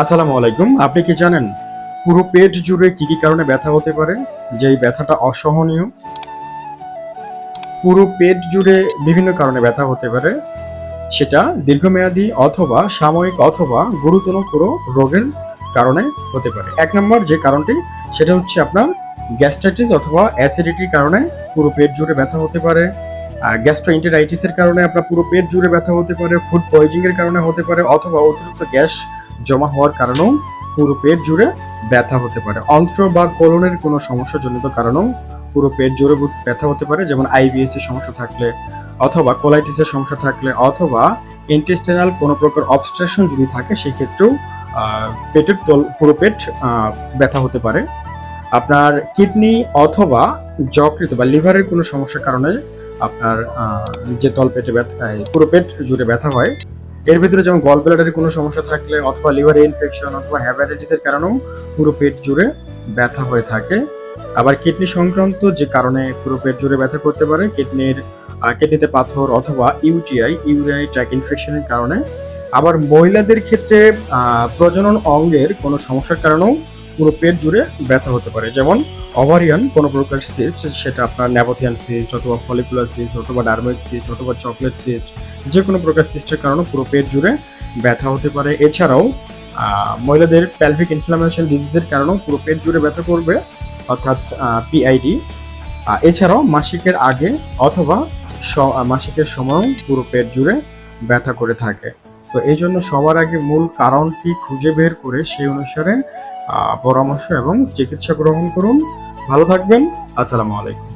আসসালামু আলাইকুম। আপনি কি জানেন পুরো পেট জুড়ে কি কি কারণে ব্যথা হতে পারে? যে এই ব্যথাটা অসহনীয়। পুরো পেট জুড়ে বিভিন্ন কারণে ব্যথা হতে পারে। সেটা দীর্ঘমেয়াদী অথবা সাময়িক অথবা গুরুতর কোনো রোগের কারণে হতে পারে। এক নম্বর যে কারণটি, সেটা হচ্ছে আপনার গ্যাস্ট্রাইটিস অথবা অ্যাসিডিটির কারণে পুরো পেট জুড়ে ব্যথা হতে পারে। গ্যাস্ট্রোইন্টারাইটিসের কারণে আপনার পুরো পেট জুড়ে ব্যথা হতে পারে, ফুড পয়জিং এর কারণে হতে পারে অথবা অতিরিক্ত গ্যাস জমা হওয়ার কারণেও পুরো পেট জুড়ে ব্যথা হতে পারে। অন্ত্র বা কোলনের কোনো সমস্যাজনিত কারণেও পুরো পেট জুড়ে ব্যথা হতে পারে, যেমন আইবিএস এর সমস্যা থাকলে অথবা কোলাইটিসের সমস্যা থাকলে অথবা ইন্টেস্টিনাল কোনো প্রকার অবস্ট্রাকশন যদি থাকে, সেক্ষেত্রেও পেটের তল, পুরো পেট ব্যথা হতে পারে। আপনার কিডনি অথবা যকৃত বা লিভারের কোনো সমস্যার কারণে আপনার যে তল পেটে ব্যথা পুরো পেট জুড়ে ব্যথা হয় এর ভিতরে যেমন গল ব্লাডারে কোনো সমস্যা থাকলে অথবা লিভার ইনফেকশন অথবা হ্যাপাটাইটিসের কারণেও পুরো পেট জুড়ে ব্যথা হয়ে থাকে। আবার কিডনি সংক্রান্ত যে কারণে পুরো পেট জুড়ে ব্যথা করতে পারে কিডনির কিডনিতে পাথর অথবা ইউটিআই ইউরিনারি ট্র্যাক ইনফেকশনের কারণে। আবার মহিলাদের ক্ষেত্রে প্রজনন অঙ্গের কোনো সমস্যার কারণেও পুরো পেট জুড়ে ব্যথা হতে পারে। যেমন ওভারিয়ান কোনো প্রকার সিস্ট সেটা আপনার ন্যাবোথিয়ান সিস্ট অথবা ফলিকুলার সিস্ট অথবা ডার্মিক সিস্ট অথবা চকলেট সিস্ট যে কোনো প্রকার সিস্টের কারণে পুরো পেট জুড়ে ব্যথা হতে পারে। এছাড়াও মহিলাদের প্যালভিক ইনফ্লামেশন ডিজিজের কারণেও পুরো পেট জুড়ে ব্যথা করবে, অর্থাৎ পিআইডি এছাড়াও মাসিকের আগে অথবা মাসিকের সময়ও পুরো পেট জুড়ে ব্যথা করে থাকে। তো এই জন্য সবার আগে মূল কারণটি খুঁজে বের করে সেই অনুসারে পরামর্শ এবং চিকিৎসা গ্রহণ করুন। ভালো থাকবেন। আসসালামু আলাইকুম।